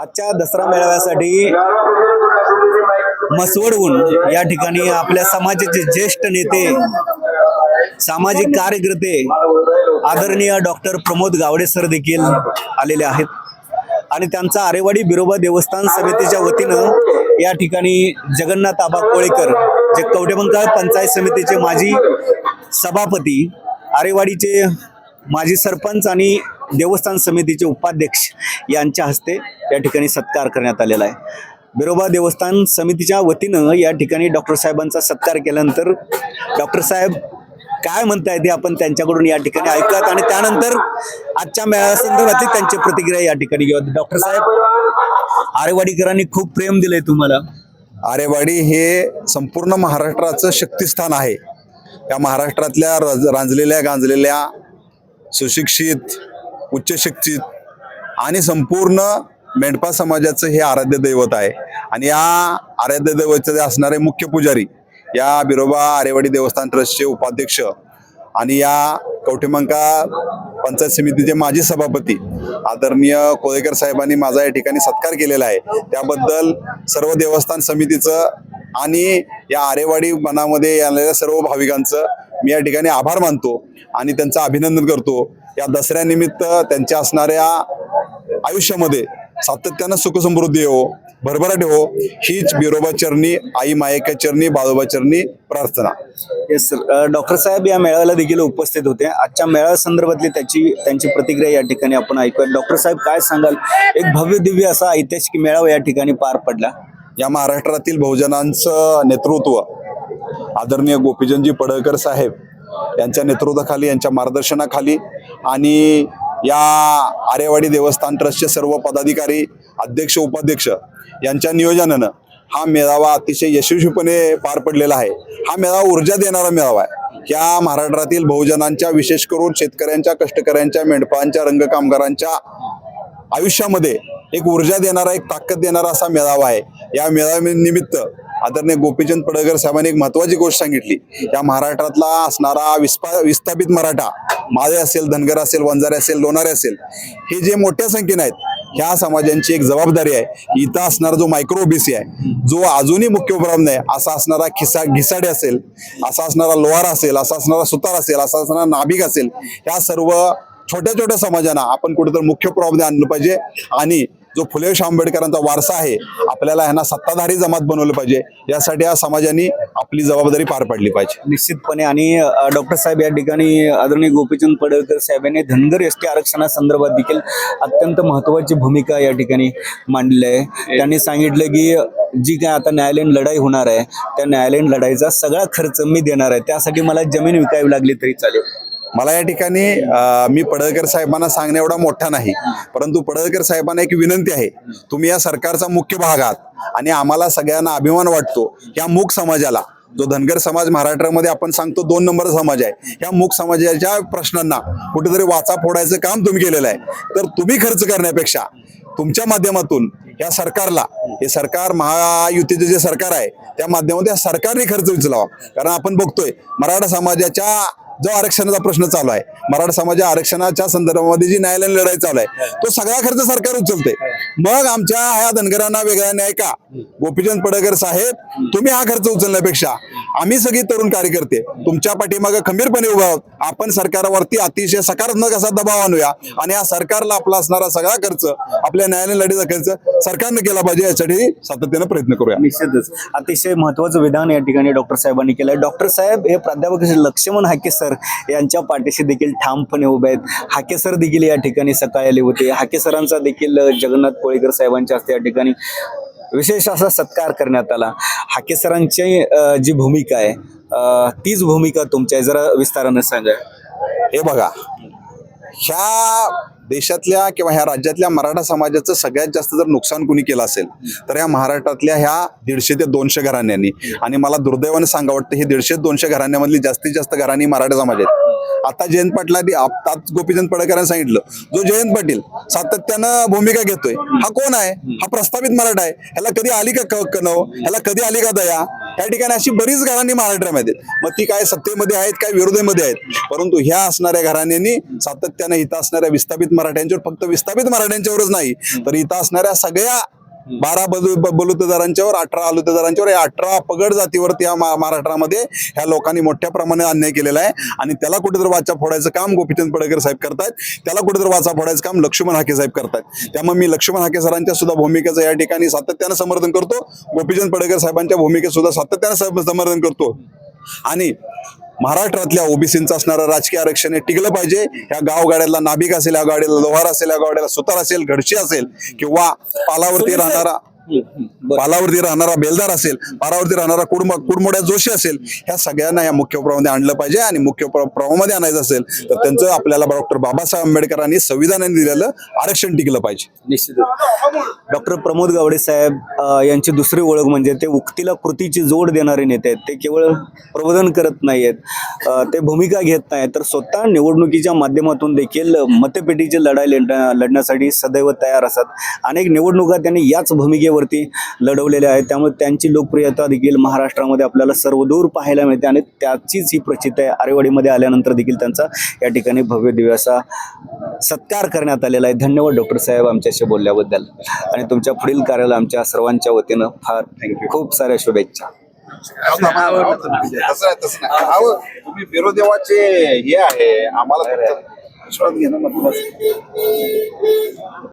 आजच्या दसरा मेळाव्यासाठी मसवडहून या ठिकाणी आपल्या समाजाचे ज्येष्ठ नेते सामाजिक कार्यकर्ते आदरणीय डॉक्टर प्रमोद गावडे सर देखील आलेले आहेत. आणि त्यांचा आरेवाडी बिरोबा देवस्थान समितीच्या वतीनं या ठिकाणी जगन्नाथ आबा कोळेकर जे कवडेमंकाळ पंचायत समितीचे माजी सभापती आरेवाडीचे माजी सरपंच आणि देवस्थान समितीचे उपाध्यक्ष यांच्या हस्ते या ठिकाणी सत्कार करण्यात आलेला आहे. बिरोबा देवस्थान समितीच्या वतीनं या ठिकाणी डॉक्टर साहेबांचा सत्कार केल्यानंतर डॉक्टर साहेब काय म्हणताय ते आपण त्यांच्याकडून या ठिकाणी ऐकूयात आणि त्यानंतर आजच्या मेळाव्यासंदर्भातली त्यांची प्रतिक्रिया या ठिकाणी घेऊयात. डॉक्टर साहेब आरेवाडीकरांनी खूप प्रेम दिलंय तुम्हाला. आरेवाडी हे संपूर्ण महाराष्ट्राचं शक्तिस्थान आहे. या महाराष्ट्रातल्या रांजलेल्या गांजलेल्या सुशिक्षित उच्चशिक्षित आणि संपूर्ण मेंढपा समाजाचं हे आराध्य दैवत आहे. आणि या आराध्य दैवतचे असणारे मुख्य पुजारी या बिरोबा आरेवाडी देवस्थान ट्रस्टचे उपाध्यक्ष आणि या कवठेमंका पंचायत समितीचे माजी सभापती आदरणीय कोळेकर साहेबांनी माझा या ठिकाणी सत्कार केलेला आहे. त्याबद्दल सर्व देवस्थान समितीचं आणि या आरेवाडी मनामध्ये आलेल्या सर्व भाविकांचं मी या ठिकाणी आभार मानतो आणि त्यांचं अभिनंदन करतो. या दसऱ्यानिमित्त त्यांच्या असणाऱ्या आयुष्यामध्ये सातत्यानं सुखसमृद्धी हो भरभराट हो हीच बिरोबा चरणी आई मायेका चरणी बाळोबा चरणी प्रार्थना. येस सर डॉक्टर साहेब या मेळाव्याला देखील उपस्थित होते. आजच्या मेळाव्या संदर्भातली त्याची त्यांची प्रतिक्रिया या ठिकाणी आपण ऐकूया. डॉक्टर साहेब काय सांगाल? एक भव्य दिव्य असा ऐतिहासिक मेळावा या ठिकाणी पार पडला. या महाराष्ट्रातील बहुजनांचं नेतृत्व आदरणीय गोपीचंदजी पडळकर साहेब यांच्या नेतृत्वाखाली यांच्या मार्गदर्शनाखाली आणि या आरेवाडी देवस्थान ट्रस्टचे सर्व पदाधिकारी अध्यक्ष उपाध्यक्ष यांच्या नियोजनानं हा मेळावा अतिशय यशस्वीपणे पार पडलेला आहे. हा मेळावा ऊर्जा देणारा मेळावा आहे. या महाराष्ट्रातील बहुजनांच्या विशेष करून शेतकऱ्यांच्या कष्टकऱ्यांच्या मेंढपाळांच्या रंगकामगारांच्या आयुष्यामध्ये एक ऊर्जा देणारा एक ताकद देणारा असा मेळावा आहे. या मेळाव्यानिमित्त आदरणीय गोपीचंद पडळकर साहेबांनी एक महत्वाची गोष्ट सांगितली. या महाराष्ट्रातला असणारा विस्पा विस्थापित मराठा माझे असेल धनगर असेल वंजारे असेल लोणारे असेल हे जे मोठ्या संख्येने आहेत ह्या समाजांची एक जबाबदारी आहे. इथं असणारा जो मायक्रो ओबीसी आहे जो अजूनही मुख्य उपक्रम नाही असा असणारा खिसा घिसाडे असेल असा असणारा लोहार असेल असा असणारा सुतार असेल असा असणारा नाभिक असेल ह्या सर्व छोट्या छोट्या समाजांना आपण कुठेतरी मुख्य प्रॉब्लेम आणलं पाहिजे. आणि जो फुले शाह आंबेडकरांचा वारसा आहे आपल्याला ह्यांना सत्ताधारी जमात बनवलं पाहिजे. यासाठी या समाजाने आपली जबाबदारी पार पाडली पाहिजे. निश्चितपणे. आणि डॉक्टर साहेब या ठिकाणी आदरणीय गोपीचंद पडळकर साहेब यांनी धनगर एस टी आरक्षणासंदर्भात देखील अत्यंत महत्वाची भूमिका या ठिकाणी मांडली आहे. त्यांनी सांगितलं की जी काय आता न्यायालयीन लढाई होणार आहे त्या न्यायालयीन लढाईचा सगळा खर्च मी देणार आहे. त्यासाठी मला जमीन विकावी लागली तरी चालेल. मला या ठिकाणी मी पडळकर साहेबांना सांगणं एवढा मोठा नाही. परंतु पडळकर साहेबांना एक विनंती आहे. तुम्ही या सरकारचा मुख्य भाग आहात आणि आम्हाला सगळ्यांना अभिमान वाटतो या मूक समाजाला. जो धनगर समाज महाराष्ट्रामध्ये आपण सांगतो दोन नंबर समाज आहे. या मूक समाजाच्या प्रश्नांना कुठेतरी वाचा फोडायचं काम तुम्ही केलेलं आहे. तर तुम्ही खर्च करण्यापेक्षा तुमच्या माध्यमातून या सरकारला हे सरकार महायुतीचं जे सरकार आहे त्या माध्यमातून या सरकारने खर्च उचलावा. कारण आपण बघतोय मराठा समाजाच्या जो आरक्षणाचा प्रश्न चालू आहे. मराठा समाजा आरक्षणाच्या संदर्भामध्ये जी न्यायालयीन लढाई चालू आहे तो सगळा खर्च सरकार उचलते. मग आमच्या ह्या धनगरांना वेगळा न्याय का? गोपीचंद पडळकर साहेब तुम्ही हा खर्च उचलण्यापेक्षा आम्ही सगळी तरुण कार्यकर्ते तुमच्या पाठीमागे खंबीरपणे उभा आहोत. आपण सरकारवरती अतिशय सकारात्मक असा दबाव आणूया. आणि या सरकारला आपला असणारा सगळा खर्च आपल्या न्यायालयीन लढीचा खर्च सरकारने केला पाहिजे यासाठी सातत्यानं प्रयत्न करूया. निश्चितच. अतिशय महत्वाचं विधान या ठिकाणी डॉक्टर साहेबांनी केलंय. डॉक्टर साहेब हे प्राध्यापक लक्ष्मण हाके सर यांच्या पाठीशी देखील ठामपणे उभे आहेत. हाके सर देखील या ठिकाणी सकाळी आले होते. हाके सरांचा देखील जगन्नाथ कोळीकर साहेबांच्या हस्ते या ठिकाणी विशेष असा सत्कार करण्यात आला. हाकेसरांची जी भूमिका आहे तीच भूमिका तुमच्या जरा विस्तारानं सांगा. हे बघा. ह्या देशातल्या किंवा ह्या राज्यातल्या मराठा समाजाचं सगळ्यात जास्त जर नुकसान कुणी केलं असेल तर ह्या महाराष्ट्रातल्या ह्या दीडशे ते दोनशे घराण्यांनी. आणि मला दुर्दैवाने सांगा वाटतं हे दीडशे दोनशे घराण्यांमधली जास्तीत जास्त घराणी मराठा समाज आहेत. आता जयंत पाटलांनी आत्ताच गोपीचंद पडळकरांनी सांगितलं. जो जयंत पाटील सातत्यानं भूमिका घेतोय हा कोण आहे? हा प्रस्थापित मराठा आहे. ह्याला कधी आली का क- ह्याला कधी आली का दया? त्या ठिकाणी अशी बरीच घराणी महाराष्ट्रामध्ये मग ती काय सत्तेमध्ये आहेत काय विरोधेमध्ये आहेत? परंतु ह्या असणाऱ्या घराण्यांनी सातत्यानं इथं असणाऱ्या विस्थापित मराठ्यांच्यावर फक्त विस्थापित मराठ्यांच्यावरच नाही तर इथं असणाऱ्या सगळ्या बारा बलु बलुतेदारांच्यावर अठरा आलुतेदारांच्यावर या अठरा पगड जातीवर त्या महाराष्ट्रामध्ये ह्या लोकांनी मोठ्या प्रमाणात अन्याय केलेला आहे. आणि त्याला कुठेतरी वाचा फोडायचं काम गोपीचंद पडळकर साहेब करतायत. त्याला कुठेतरी वाचा फोडायचं काम लक्ष्मण हाके साहेब करतायत. त्यामुळे मी लक्ष्मण हाके सरांच्या सुद्धा भूमिकेचं या ठिकाणी सातत्यानं समर्थन करतो. गोपीचंद पडळकर साहेबांच्या भूमिकेत सुद्धा सातत्यानं समर्थन करतो. आणि महाराष्ट्रातल्या ओबीसींचं असणारं राजकीय आरक्षण हे टिकलं पाहिजे. ह्या गावगाड्याला नाभिक असेल या गाड्याला लोहार असेल या गाड्याला सुतार असेल घडशी असेल किंवा पालावरती राहणारा पालावरती राहणारा बेलदार असेल पारावरती राहणारा कुडम कुडमोड्या जोशी असेल ह्या सगळ्यांना या मुख्य प्रवाहामध्ये आणलं पाहिजे आणि मुख्य प्र- प्रवाहामध्ये आणायचं असेल तर त्यांचं आपल्याला डॉक्टर बाबासाहेब आंबेडकरांनी संविधानाने दिलेलं आरक्षण टिकलं पाहिजे. निश्चितच. डॉक्टर प्रमोद गावडे साहेब यांची दुसरी ओळख म्हणजे ते उक्तीला कृतीची जोड देणारे नेते आहेत. ते केवळ प्रबोधन करत नाहीत अ, ते भूमिका घेत नाहीत तर स्वतः निवडणुकीच्या माध्यमातून देखील मतपेटीची लढाई लढण्या- लढण्यासाठी सदैव तयार असतात. अनेक निवडणुका त्यांनी याच भूमिकेवरती लढवलेल्या आहेत. त्यामुळे त्यांची लोकप्रियता देखील महाराष्ट्रामध्ये आपल्याला सर्वदूर पाहायला मिळते आणि त्याचीच ही प्रचिती आहे. आरेवाडीमध्ये आल्यानंतर देखील त्यांचा या ठिकाणी भव्य दिव्य असा सत्कार करण्यात आलेला आहे. धन्यवाद डॉक्टर साहेब आमच्याशी बोलल्याबद्दल. आणि तुमच्या पुढील कार्याला आमच्या सर्वांच्या वतीनं फार खूप साऱ्या शुभेच्छा. तुम्ही हे आहे. आम्हाला विश्वास घेणं.